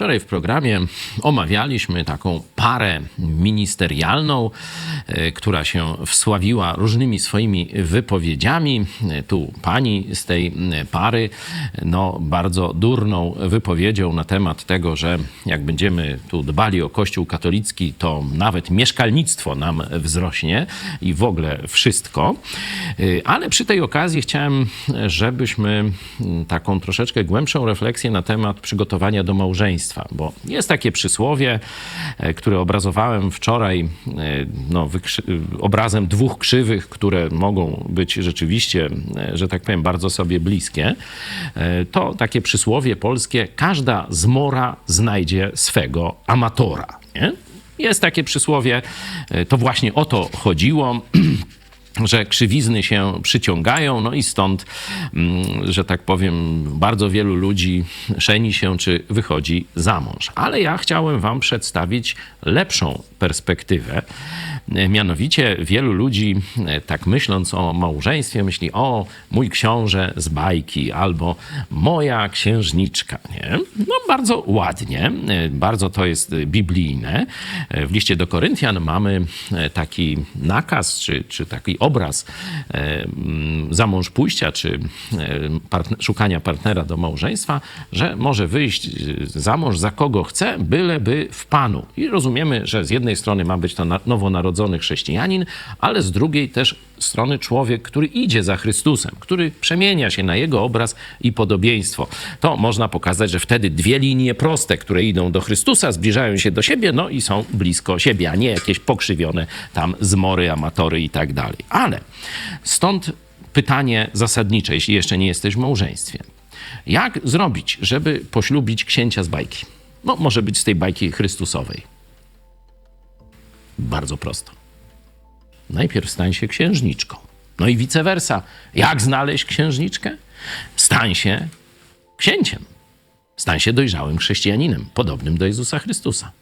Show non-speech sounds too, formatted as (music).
Wczoraj w programie omawialiśmy taką parę ministerialną, e, która się wsławiła różnymi swoimi wypowiedziami. Tu pani z tej pary, no bardzo durną wypowiedzią na temat tego, że jak będziemy tu dbali o Kościół katolicki, to nawet mieszkalnictwo nam wzrośnie i w ogóle wszystko. E, Ale przy tej okazji chciałem, żebyśmy mm, taką troszeczkę głębszą refleksję na temat przygotowania do małżeństwa, bo jest takie przysłowie, e, które obrazowałem wczoraj e, no, obrazem dwóch krzywych, które mogą być rzeczywiście, e, że tak powiem, bardzo sobie bliskie. To takie przysłowie polskie, każda zmora znajdzie swego amatora. Nie? Jest takie przysłowie, to właśnie o to chodziło (clears throat) że krzywizny się przyciągają, no i stąd, mm, że tak powiem, bardzo wielu ludzi szeni się czy wychodzi za mąż. Ale ja chciałem Wam przedstawić lepszą perspektywę. E, Mianowicie wielu ludzi, e, tak myśląc o małżeństwie, myśli o mój książę z bajki albo moja księżniczka. Nie? No bardzo ładnie, e, bardzo to jest biblijne. W liście do Koryntian mamy taki nakaz, czy, czy taki obraz za mąż pójścia, czy szukania partnera do małżeństwa, że może wyjść za mąż za kogo chce, byleby w Panu. I rozumiemy, że z jednej strony ma być to na- nowonarodzony chrześcijanin, ale z drugiej też strony człowiek, który idzie za Chrystusem, który przemienia się na jego obraz i podobieństwo. To można pokazać, że wtedy dwie linie proste, które idą do Chrystusa, zbliżają się do siebie, no i są blisko siebie, a nie jakieś pokrzywione tam zmory, amatory i tak dalej. Ale stąd pytanie zasadnicze, jeśli jeszcze nie jesteś w małżeństwie. Jak zrobić, żeby poślubić księcia z bajki? No, może być z tej bajki Chrystusowej. Bardzo prosto. Najpierw stań się księżniczką. No i vice versa. Jak znaleźć księżniczkę? Stań się księciem. Stań się dojrzałym chrześcijaninem, podobnym do Jezusa Chrystusa.